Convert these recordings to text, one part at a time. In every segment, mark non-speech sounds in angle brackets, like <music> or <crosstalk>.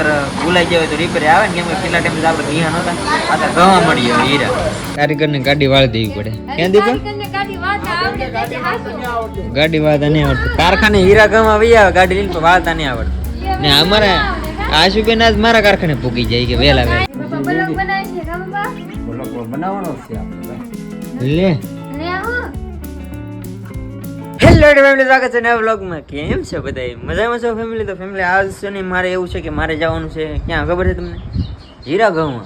નકર ભૂલાઈ જાય તો રિપેર આવે ને કેમ કેટલા ટાઈમ આપણે ઘીયા નહોતા આ તો મળી જાય હીરા. કારીગરને ગાડી વાળી દેવી પડે. ક્યાં દીપા? ગાડી વાળતા નહીં આવડતું. કારખાને હીરા ગવા વહી આવે ગાડી લઈને વાળતા નહીં આવડતું. ને અમારે આશુબેન આજ મારા કારખાને પૂગી જાય કે વહેલા વહેલા બનાવવાનો છે લે. હેલો ફેમિલી, સ્વાગત છે નવા વ્લોગમાં. કેમ છે બધા મજામાં છો ફેમિલી? તો ફેમિલી, આજ છે ને મારે એવું છે કે મારે જવાનું છે. ક્યાં ખબર છે તમને? હીરા ઘઉંમાં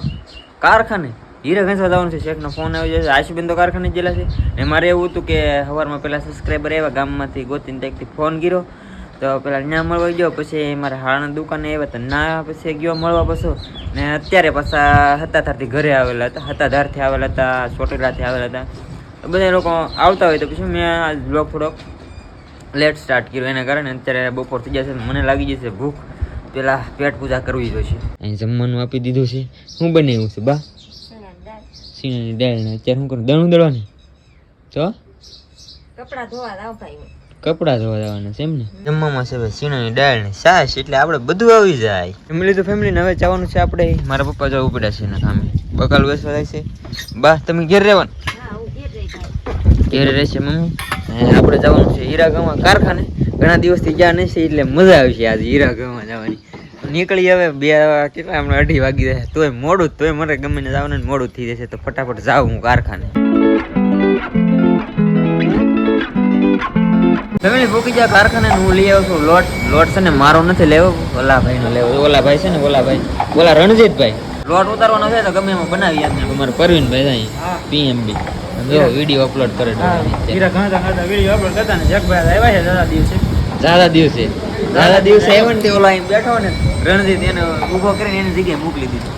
કારખાને. હીરા ઘસા જવાનું છે. શેખનો ફોન આવ્યો છે. આશુબેન તો કારખાને ગયેલા છે. ને મારે એવું હતું કે સવારમાં પેલા સબસ્ક્રાઈબર આવ્યા ગામમાંથી ગોતીને ત્યાંથી ફોન ગીરો તો પેલા ત્યાં મળવા ગયો. પછી મારે હાળાના દુકાને આવ્યા તો ના, પછી ગયો મળવા પાછો. ને અત્યારે પાછા હતાધારથી ઘરે આવેલા હતા. હતાધારથી આવેલા હતા ચોટીલાથી આવેલા હતા. બધા લોકો આવતા હોય તો પછી મેં આ બ્લોગ થોડોક લેટ સ્ટાર્ટ કર્યો એના કારણે અત્યારે બપોર થઈ જશે મને લાગી જશે ભૂખ. પેલા પેટ પૂજા કરવી જોઈશે. અહીં જમવાનું આપી દીધું છે. શું બનાવ્યું છે બા? સીણાની દાળ. અત્યારે શું કરું? દણું દળવાની? તો? કપડા ધોવા લાવ ભાઈ કપડા ધોવા જવાના છે એમને જમવામાં છે ભાઈ સીણાની દાળ ને છાશ એટલે આપણે બધું આવી જાય. ફેમિલી તો ફેમિલી હવે જવાનું છે આપણે. મારા પપ્પા જવું પડે છે એના કામે. બકાલ બેસવા જાય છે. બા તમે ઘેર રહેવાનું? હા હું ઘેર રહેશે મમ્મી? આપણે જવાનું છે હીરાગામાં કારખાને. ઘણા દિવસથી જ્યાં નથી એટલે મજા આવી આજે હીરાગામાં જવાની. નીકળી હવે બે કેટલા હમણાં અઢી વાગી જાય. તોય મોડું તોય મારે ગમે જવાનું મોડું થઈ જશે, તો ફટાફટ જાઉં હું કારખાને. ફેમિલી ભૂકી જા કારખાને હું લઈ આવું છું. લોટ લોટ છે ને મારો નથી લેવો. ઓલા ભાઈ નો લેવો. ઓલા ભાઈ છે ને, ઓલા ભાઈ. ઓલા રણજીતભાઈ. લોટ ઉતારવાનો છે તો ગમે એમાં બનાવી યાદ અમારે પરવીનભાઈ અહીં પીએમબી જો વીડિયો અપલોડ કરે હીરા ઘણા ઘણા વીડિયો અપલોડ કરતા ને જગભાઈ આવ્યા છે દાદા દિવસે. દાદા દિવસે. દાદા દિવસે આવ્યો ને તે ઓલા અહીં બેઠો ને રણજીત એને ઊભો કરીને એની જગ્યાએ મોકલી દીધો.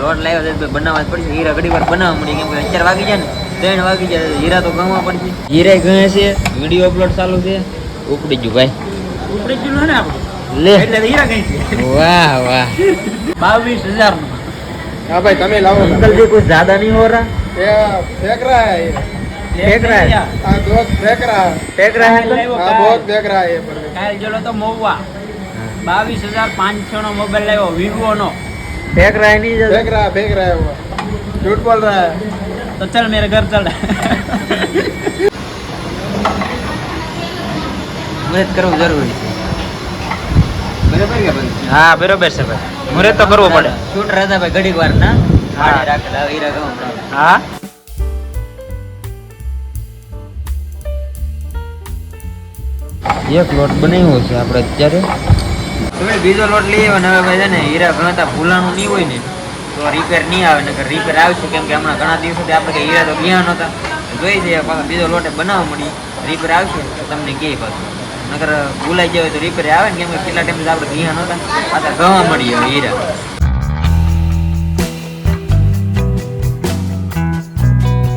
લોટ લાવ્યો તો બનાવવા જ પડશે. હીરા ઘડી વાર બનાવવા મળી કેમ કે અત્યારે વાગી જાય ને ત્રણ વાગી જાય હીરા તો ગણવા પડશે. હીરા ગણે છે વીડિયો અપલોડ ચાલુ છે. ઉપડી ગયું ભાઈ. ઉપડી ગયું ને આપણું? લે. એટલે હીરા ગઈ છે. વાહ વાહ. બાવીસ હજારનું हाँ भाई तमिल लाओ ना अंकल जी कुछ ज्यादा नहीं हो रहा ये फेंक रहा है ये फेंक रहा है हाँ बहुत फेंक रहा है फेंक रहा है अंकल? हाँ बहुत फेंक रहा है ये पर કાલ ગયેલો તો મહુવા બાવીસ હજાર પાંચસો નો મોબાઈલ લાવ્યો વિવો નો फेंक रहा है नहीं ज्यादा? फेंक रहा है फेंक रहा है वो झूठ बोल रहा है તો ચલ મેરે ઘર ચલ મુહૂર્ત કરવું જરૂરી છે बराबर क्या बंद હા બરોબર છે ભાઈ મુહૂર્ત તો કરવો પડે. શૂટ રહેતા ભાઈ ઘડીક વાર ના. હા. હાડે રાખેલા હીરા ગામ હા એક લોટ બનાવ્યો છે આપણે અત્યારે. તમે બીજો લોટ લઈ આવ્યો ને હવે ભાઈ છે ને હીરા ગણતા ભૂલાનું નહીં હોય ને તો રિપેર નહીં આવે નકર રિપેર આવશે કેમ કે હમણાં ઘણા દિવસોથી આપણે કઈ હીરા તો ગયા નહોતા. જોઈ જઈએ પાછા બીજો લોટ બનાવવા મળી રિપેર આવશે તો તમને કહે પાછું. નકર ભૂલાઈ જાય તો રિપેર આવે ને, કેમ કે કેટલા ટાઈમ આપણે ઘીયા નહોતા, પાછા ગવા મળી હીરા.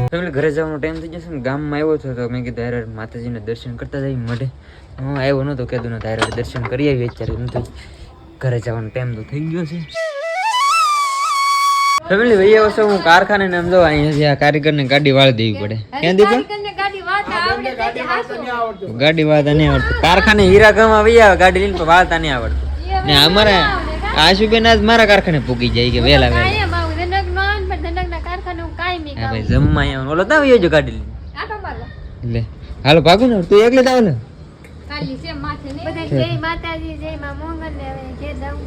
ફેમિલી ઘરે જવાનો ટાઈમ થઈ જશે ને, ગામમાં આવ્યો છો તો મેં કીધું હારે માતાજીને દર્શન કરતા જઈ મઢે હું આવ્યો નહોતો કીધું ને, તારે દર્શન કરી આવી અત્યારે. નહોતું ઘરે જવાનો ટાઈમ તો થઈ ગયો છે. ફેમિલી ભાઈ આવશે હું કારખાને ને આમ જો અહીંયા કારીગરને ગાડી વાળી દેવી પડે. ક્યાં દીધું? ગાડી વાળતા નહીં આવડતું. કારખાને હીરા ગામમાં આવી આવે ગાડી લઈને વાળતા નહીં આવડતું. ને અમારે આશુબેન આજ મારા કારખાને પૂગી જાય કે વહેલા વેલા ભાઈ જમવા આવ્યો ઓલો ત્યાં વહી ગાડી લઈને. લે હાલો ભાગો ને તું એકલે જ આવ ને.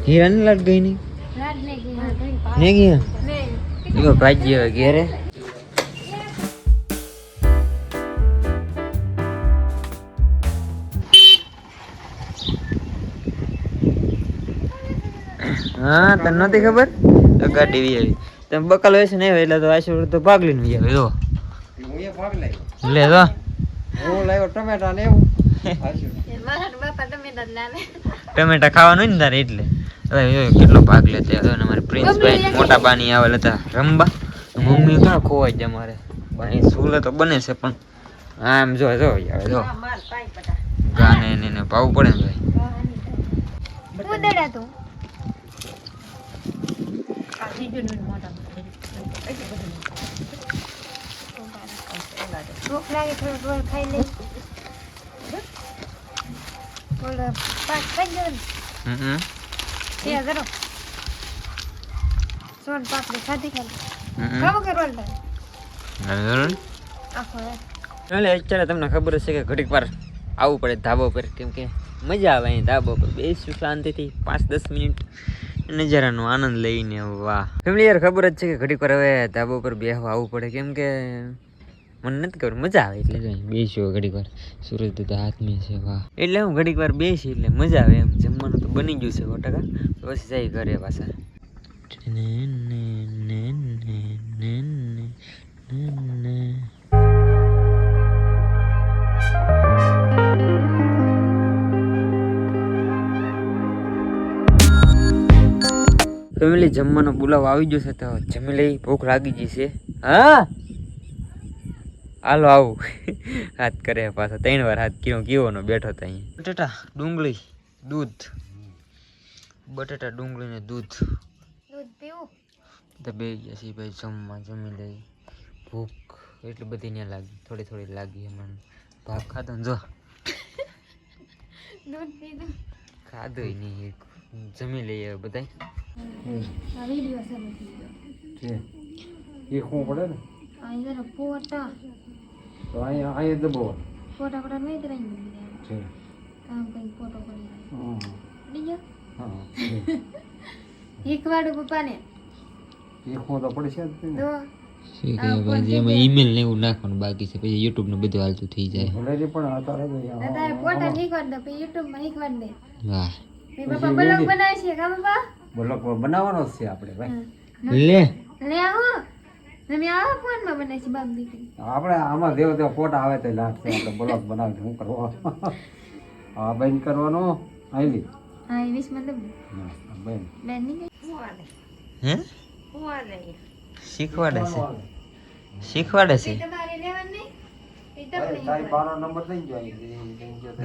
હીરા ને લાટ ગઈ નહીં. ને ગયા ભાઈ ઘેરે. હા તને નથી ખબર? તો ગાડી વી આવી. તમે બકલ હોય છે ને એટલે તો આશીર્વાદ તો ભાગ લઈને વી આવે જો. લે તો હું લાવ્યો ટમેટા ને ટમેટા ખાવાનું હોય ને તારે એટલે. કેટલો ભાગ લેતે હતો મારે પ્રિન્સ ભાઈ મોટા પાણી આવેલ હતા રમવા મમ્મી ક્યાં ખોવાય છે અમારે બાની સૂલે તો બને છે પણ. આમ જો જો હવે જો. ગાને ને પાવું પડે ને ભાઈ. અત્યારે તમને ખબર હશે કે ઘડીક વાર આવવું પડે ધાબો પર, કેમ કે મજા આવે અહીં ધાબો પર. બેસું શાંતિથી પાંચ દસ મિનિટ. નજારાનો આનંદ લઈને વાહ. ફેમિલી યાર ખબર જ છે કે ઘડીક વાર હવે ધાબા પર બેસવા આવવું પડે. કેમ કે મને નથી ખબર મજા આવે એટલે. જો બેસ્યો ઘડીક વાર. સૂરજ દાદા હાથમાં છે વાહ. એટલે હું ઘડીક વાર બેસી એટલે મજા આવે એમ. જમવાનું તો બની ગયું છે સો ટકા પછી જાય ઘરે પાછા. ને ને ને ને ને ને. ફેમિલી જમવાનો બોલાવ આવી ગયો છે તો જમી લઈ. ભૂખ લાગી ગઈ છે. હા? હાલો આવું. હાથ કરે પાછો. ત્રણ વાર હાથ કેવો કેવો બેઠો તો અહીં બટેટા ડુંગળી દૂધ. બટેટા ડુંગળી ને દૂધ. દૂધ પીવું? તો બે ગયા છીએ ભાઈ જમવા જમી લઈ. ભૂખ એટલી બધી નહીં લાગી. થોડી થોડી લાગી મને ભાગ ખાધો ને જો. દૂધ પીધું? ખાધો નહીં જમી લઈએ બધા આ વીડિયો શરૂ થઈ ગયો એ શું પડે ને? આ જરા ફોટા. તો અહીંયા અહીંયા દબાવો. ફોટા ફોટા નહીં તરાઈ ગયા છે આમ કઈ ફોટો પડી પડી ગયો? હા શીખવાડું પપ્પાને. એ શું તો પડશે જ ને. તો શું કે ભાઈ એમાં ઈમેલ ને એવું નાખવાનું બાકી છે પછી યુટ્યુબ ને બધું હાલતું થઈ જાય. પણ અત્યારે ફોટા શીખવાડ દો પછી યુટ્યુબમાં નીકળ દે વાહ. મેં પપ્પા બ્લોગ બનાવે છે કા પપ્પા? બ્લોક બનાવવાનો છે આપણે ભાઈ. લે. લે આવો તમે આવો ફોનમાં બનાવી છે બાપ દીકરી. આપણે આમાં દેવ દેવ ફોટા આવે તો લાગશે આપણે બ્લોક બનાવી હું કરવો? <laughs> હા બેન કરવાનો. આવી હા બેન. બેનની શીખવાડે છે. શીખવાડે છે. તમારે લેવાનું નહીં.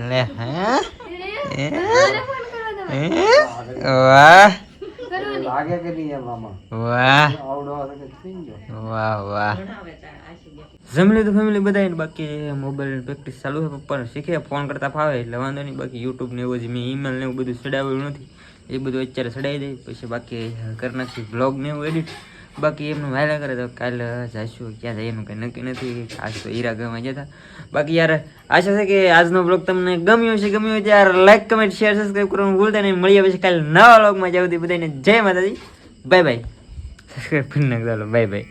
લે હે? વાહ. લાગે કે નહીં એમ આમાં? વાહ. આવડો વાહ વાહ. જમી લીધું ફેમિલી બધા બાકી મોબાઈલ પ્રેક્ટિસ ચાલુ છે પપ્પાને શીખે ફોન કરતા ફાવે એટલે વાંધો નહીં. બાકી યુટ્યુબ ને એવું જ મેં ઈમેલ ને એવું બધું સડાવ્યું નથી. એ બધું અત્યારે ચડાવી દઈ પછી બાકી કરી નાખી બ્લોગ ને એવું એડિટ બાકી એમનું વાયલા કરે તો કાલે જઈશું ક્યાં જાય એનું કંઈ નક્કી નથી. આજ તો હીરા ગમે જતા બાકી યાર, આશા છે કે આજનો બ્લોગ તમને ગમ્યો છે ગમ્યો હશે યાર લાઈક કમેન્ટ શેર સબસ્ક્રાઈબ કરવાનું ભૂલતા નહીં. મળીએ પછી કાલે નવા બ્લોગમાં જાવ બધાને જય માતાજી. બાય બાય સબસ્ક્રાઈબ કરી નાખતા બાય બાય